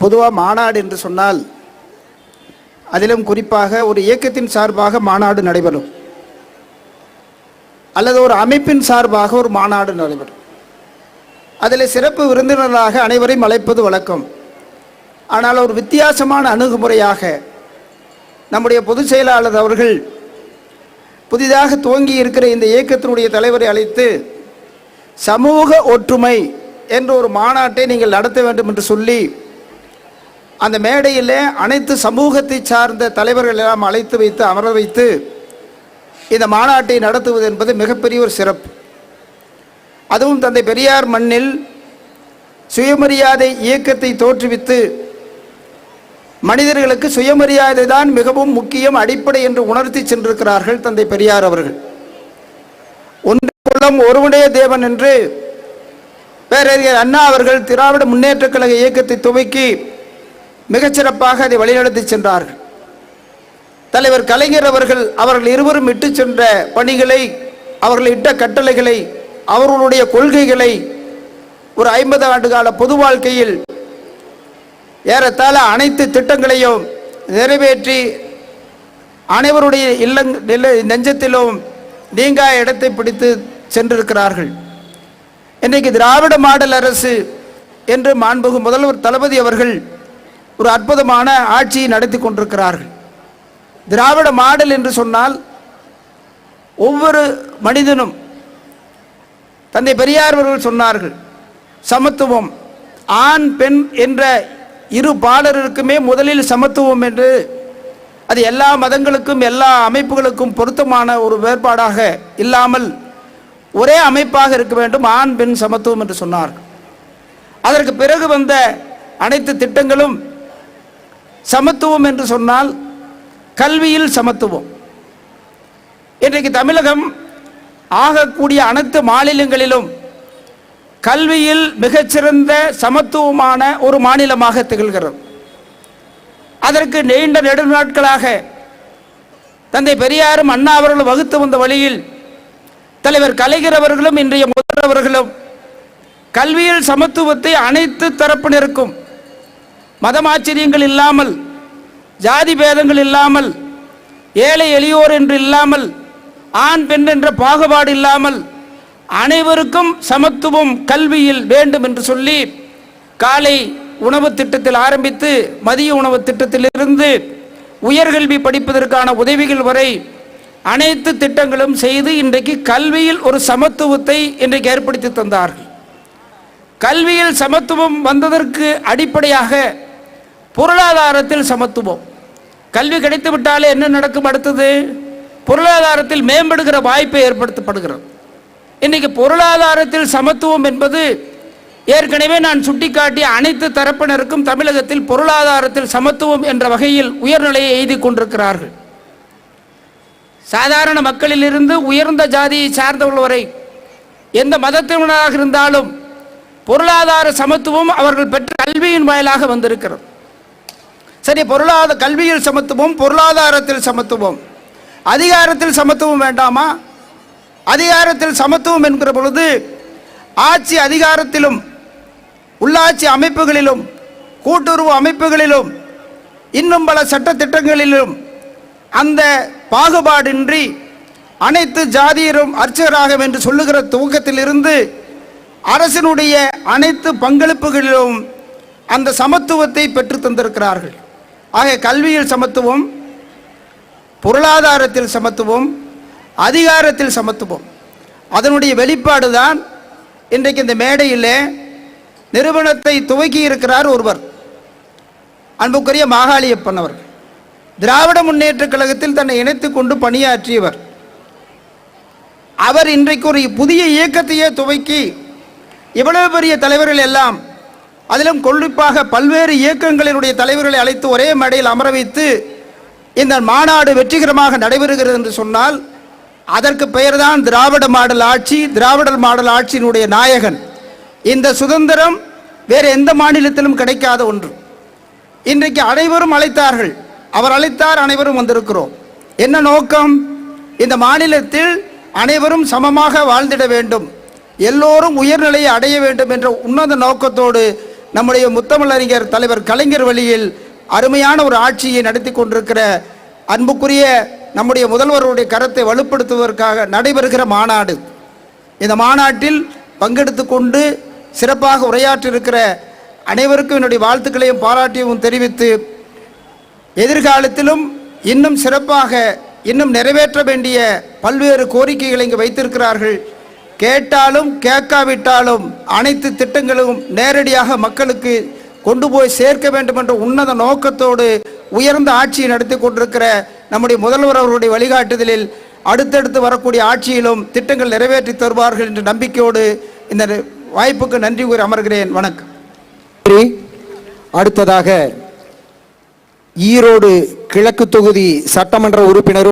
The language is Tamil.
பொதுவாக மாநாடு என்று சொன்னால் அதிலும் குறிப்பாக ஒரு இயக்கத்தின் சார்பாக மாநாடு நடைபெறும். அல்லது ஒரு அமைப்பின் சார்பாக ஒரு மாநாடு நடைபெறும். அதில் சிறப்பு விருந்தினராக அனைவரையும் அழைப்பது வழக்கம். ஆனால் ஒரு வித்தியாசமான அணுகுமுறையாக நம்முடைய பொதுச் செயலாளர் அவர்கள் புதிதாக துவங்கி இருக்கிற இந்த இயக்கத்தினுடைய தலைவரை அழைத்து சமூக ஒற்றுமை என்ற ஒரு மாநாட்டை நீங்கள் நடத்த வேண்டும் என்று சொல்லி அந்த மேடையில் அனைத்து சமூகத்தை சார்ந்த தலைவர்கள் எல்லாம் அழைத்து வைத்து அமர வைத்து இந்த மாநாட்டை நடத்துவது என்பது மிகப்பெரிய ஒரு சிறப்பு. அதுவும் தந்தை பெரியார் மண்ணில் சுயமரியாதை இயக்கத்தை தோற்றுவித்து மனிதர்களுக்கு சுயமரியாதை தான் மிகவும் முக்கியம் அடிப்படை என்று உணர்த்தி சென்றிருக்கிறார்கள் தந்தை பெரியார் அவர்கள். ஒன்று குலம் ஒருவனே தேவன் என்று பேரறிஞர் அண்ணா அவர்கள் திராவிட முன்னேற்றக் கழக இயக்கத்தை துவக்கி மிகச்சிறப்பாக அதை வழிநடத்தி சென்றார்கள் தலைவர் கலைஞர் அவர்கள் அவர்கள் இருவரும் இட்டு சென்ற பணிகளை அவர்கள் இட்ட கட்டளைகளை அவர்களுடைய கொள்கைகளை ஒரு ஐம்பது ஆண்டு கால பொது வாழ்க்கையில் ஏறத்தாழ அனைத்து திட்டங்களையும் நிறைவேற்றி அனைவருடைய இல்லங் நெஞ்சத்திலும் நீங்கா இடத்தை பிடித்து சென்றிருக்கிறார்கள். இன்றைக்கு திராவிட மாடல் அரசு என்று மாண்புகு முதல்வர் தளபதி அவர்கள் ஒரு அற்புதமான ஆட்சியை நடத்தி கொண்டிருக்கிறார்கள். திராவிட மாடல் என்று சொன்னால் ஒவ்வொரு மனிதனும் தந்தை பெரியார் அவர்கள் சொன்னார்கள் சமத்துவம் ஆண் பெண் என்ற இரு பாலருக்குமே முதலில் சமத்துவம் என்று. அது எல்லா மதங்களுக்கும் எல்லா அமைப்புகளுக்கும் பொருத்தமான ஒரு வேறுபாடாக இல்லாமல் ஒரே அமைப்பாக இருக்க வேண்டும் ஆண் பெண் சமத்துவம் என்று சொன்னார்கள். அதற்கு பிறகு வந்த அனைத்து திட்டங்களும் சமத்துவம் என்று சொன்னால் கல்வியில் சமத்துவம். இன்றைக்கு தமிழகம் ஆகக்கூடிய அனைத்து மாநிலங்களிலும் கல்வியில் மிகச்சிறந்த சமத்துவமான ஒரு மாநிலமாக திகழ்கிறது. அதற்கு நீண்ட நெடுநாட்களாக தந்தை பெரியாரும் அண்ணா அவர்களும் வகுத்து வந்த வழியில் தலைவர் கலைஞர் அவர்களும் இன்றைய முதல்வர் அவர்களும் கல்வியில் சமத்துவத்தை அனைத்து தரப்பினருக்கும் மதமாச்சரியங்கள் இல்லாமல் ஜாதி பேதங்கள் இல்லாமல் ஏழை எளியோர் என்று இல்லாமல் ஆண் பெண் என்ற பாகுபாடு இல்லாமல் அனைவருக்கும் சமத்துவம் கல்வியில் வேண்டும் என்று சொல்லி காலை உணவு திட்டத்தில் ஆரம்பித்து மதிய உணவு திட்டத்திலிருந்து உயர்கல்வி படிப்பதற்கான உதவிகள் வரை அனைத்து திட்டங்களும் செய்து இன்றைக்கு கல்வியில் ஒரு சமத்துவத்தை இன்றைக்கு ஏற்படுத்தி தந்தார்கள். கல்வியில் சமத்துவம் வந்ததற்கு அடிப்படையாக பொருளாதாரத்தில் சமத்துவம். கல்வி கிடைத்து விட்டாலே என்ன நடக்கும் அடுத்தது? பொருளாதாரத்தில் மேம்படுகிற வாய்ப்பை ஏற்படுத்தப்படுகிறது. இன்னைக்கு பொருளாதாரத்தில் சமத்துவம் என்பது ஏற்கனவே நான் சுட்டிக்காட்டிய அனைத்து தரப்பினருக்கும் தமிழகத்தில் பொருளாதாரத்தில் சமத்துவம் என்ற வகையில் உயர்நிலையை எய்தி கொண்டிருக்கிறார்கள். சாதாரண மக்களிலிருந்து உயர்ந்த ஜாதியை சார்ந்தவர்கள் வரை எந்த மதத்தினராக இருந்தாலும் பொருளாதார சமத்துவம் அவர்கள் பெற்ற கல்வியின் வாயிலாக வந்திருக்கிறது. சரி பொருளாதார கல்வியில் சமத்துவம் பொருளாதாரத்தில் சமத்துவம். அதிகாரத்தில் சமத்துவம் வேண்டாமா? அதிகாரத்தில் சமத்துவம் என்கிற பொழுது ஆட்சி அதிகாரத்திலும் உள்ளாட்சி அமைப்புகளிலும் கூட்டுறவு அமைப்புகளிலும் இன்னும் பல சட்டத்திட்டங்களிலும் அந்த பாகுபாடின்றி அனைத்து ஜாதியரும் அர்ச்சகராக என்று சொல்லுகிற துவக்கத்திலிருந்து அரசினுடைய அனைத்து பங்களிப்புகளிலும் அந்த சமத்துவத்தை பெற்று தந்திருக்கிறார்கள். ஆக கல்வியில் சமத்துவம் பொருளாதாரத்தில் சமத்துவம் அதிகாரத்தில் சமத்துவம். அதனுடைய வெளிப்பாடு தான் இன்றைக்கு இந்த மேடையில் நிறுவனத்தை துவக்கி இருக்கிறார் ஒருவர். அன்புக்குரிய மாகாளியப்பன் அவர்கள். திராவிட முன்னேற்றக் கழகத்தில் தன்னை இணைத்துக் கொண்டு பணியாற்றியவர். அவர் இன்றைக்கு ஒரு புதிய இயக்கத்தையே துவக்கி இவ்வளவு பெரிய தலைவர்கள் எல்லாம் அதிலும் குறிப்பாக பல்வேறு இயக்கங்களினுடைய தலைவர்களை அழைத்து ஒரே மேடையில் அமர வைத்து இந்த மாநாடு வெற்றிகரமாக நடைபெறுகிறது என்று சொன்னால் அதற்கு பெயர்தான் திராவிட மாடல் ஆட்சி திராவிட மாடல் ஆட்சியினுடைய நாயகன். இந்த சுதந்திரம் வேறு எந்த மாநிலத்திலும் கிடைக்காத ஒன்று. இன்றைக்கு அனைவரும் அழைத்தார்கள். அவர் அழைத்தார் அனைவரும் வந்திருக்கிறோம். என்ன நோக்கம்? இந்த மாநிலத்தில் அனைவரும் சமமாக வாழ்ந்திட வேண்டும். எல்லோரும் உயர்நிலையை அடைய வேண்டும் என்ற உன்னத நோக்கத்தோடு நம்முடைய முத்தமிழறிஞர் தலைவர் கலைஞர் வழியில் அருமையான ஒரு ஆட்சியை நடத்தி கொண்டிருக்கிற அன்புக்குரிய நம்முடைய முதல்வருடைய கரத்தை வலுப்படுத்துவதற்காக நடைபெறுகிற மாநாடு. இந்த மாநாட்டில் பங்கெடுத்து கொண்டு சிறப்பாக உரையாற்றிருக்கிற அனைவருக்கும் என்னுடைய வாழ்த்துக்களையும் பாராட்டியும் தெரிவித்து எதிர்காலத்திலும் இன்னும் சிறப்பாக இன்னும் நிறைவேற்ற வேண்டிய பல்வேறு கோரிக்கைகளை இங்கு வைத்திருக்கிறார்கள். கேட்டாலும் கேட்காவிட்டாலும் அனைத்து திட்டங்களும் நேரடியாக மக்களுக்கு கொண்டு போய் சேர்க்க வேண்டும் என்ற உன்னத நோக்கத்தோடு உயர்ந்த ஆட்சியை நடத்தி கொண்டிருக்கிற நம்முடைய முதல்வர் அவர்களுடைய வழிகாட்டுதலில் அடுத்தடுத்து வரக்கூடிய ஆட்சியிலும் திட்டங்கள் நிறைவேற்றி தருவார்கள் என்ற நம்பிக்கையோடு இந்த வாய்ப்புக்கு நன்றி கூறி அமர்கிறேன். வணக்கம். அடுத்ததாக ஈரோடு கிழக்கு தொகுதி சட்டமன்ற உறுப்பினரும்